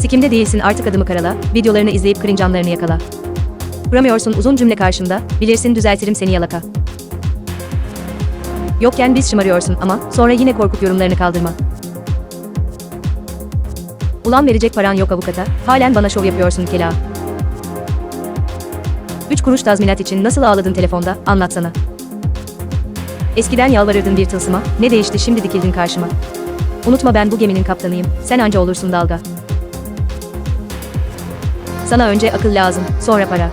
Sikimde değilsin artık adımı karala, videolarını izleyip cringe anlarını yakala. Kuramıyorsun uzun cümle karşımda, bilirsin düzeltirim seni yalaka. Yokken biz şımarıyorsun ama sonra yine korkup yorumlarını kaldırma. Ulan verecek paran yok avukata, halen bana şov yapıyorsun kela. 3 kuruş tazminat için nasıl ağladın telefonda, anlatsana. Eskiden yalvarırdın bir tılsıma, ne değişti şimdi dikildin karşıma. Unutma ben bu geminin kaptanıyım, sen anca olursun dalga. Sana önce akıl lazım, sonra para.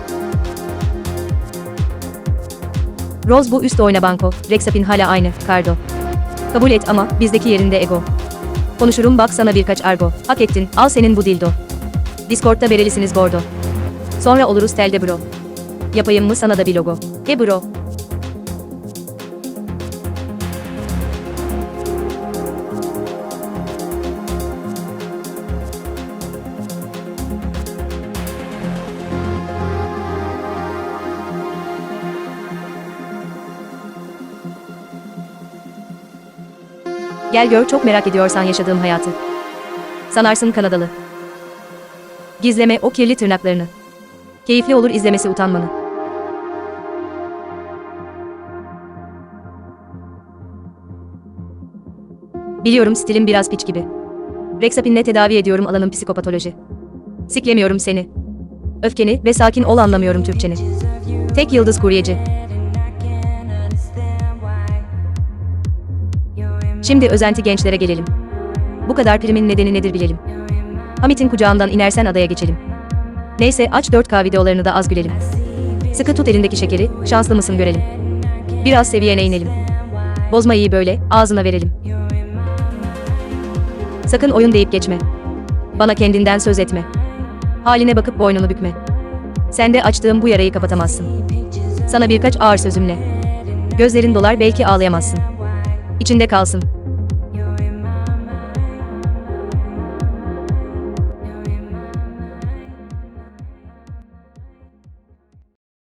Rose bu üst oyna banko, Rexapin hala aynı, Cardo. Kabul et ama, bizdeki yerinde ego. Konuşurum bak sana birkaç argo, hak ettin, al senin bu dildo. Discord'da berelisiniz bordo. Sonra oluruz telde bro. Yapayım mı sana da bir logo? He bro. Gel gör çok merak ediyorsan yaşadığım hayatı. Sanarsın Kanadalı. Gizleme o kirli tırnaklarını. Keyifli olur izlemesi utanmanı. Biliyorum stilim biraz piç gibi. Rexapin'le tedavi ediyorum alanım psikopatoloji. Siklemiyorum seni. Öfkeni ve sakin ol anlamıyorum Türkçeni. Tek yıldız kuryeci. Şimdi özenti gençlere gelelim. Bu kadar primin nedeni nedir bilelim. Hamit'in kucağından inersen adaya geçelim. Neyse aç 4K videolarını da az gülelim. Sıkı tut elindeki şekeri, şanslı mısın görelim. Biraz seviyene inelim. Bozma iyi böyle, ağzına verelim. Sakın oyun deyip geçme. Bana kendinden söz etme. Haline bakıp boynunu bükme. Sen de açtığım bu yarayı kapatamazsın. Sana birkaç ağır sözümle. Gözlerin dolar belki ağlayamazsın. İçinde kalsın.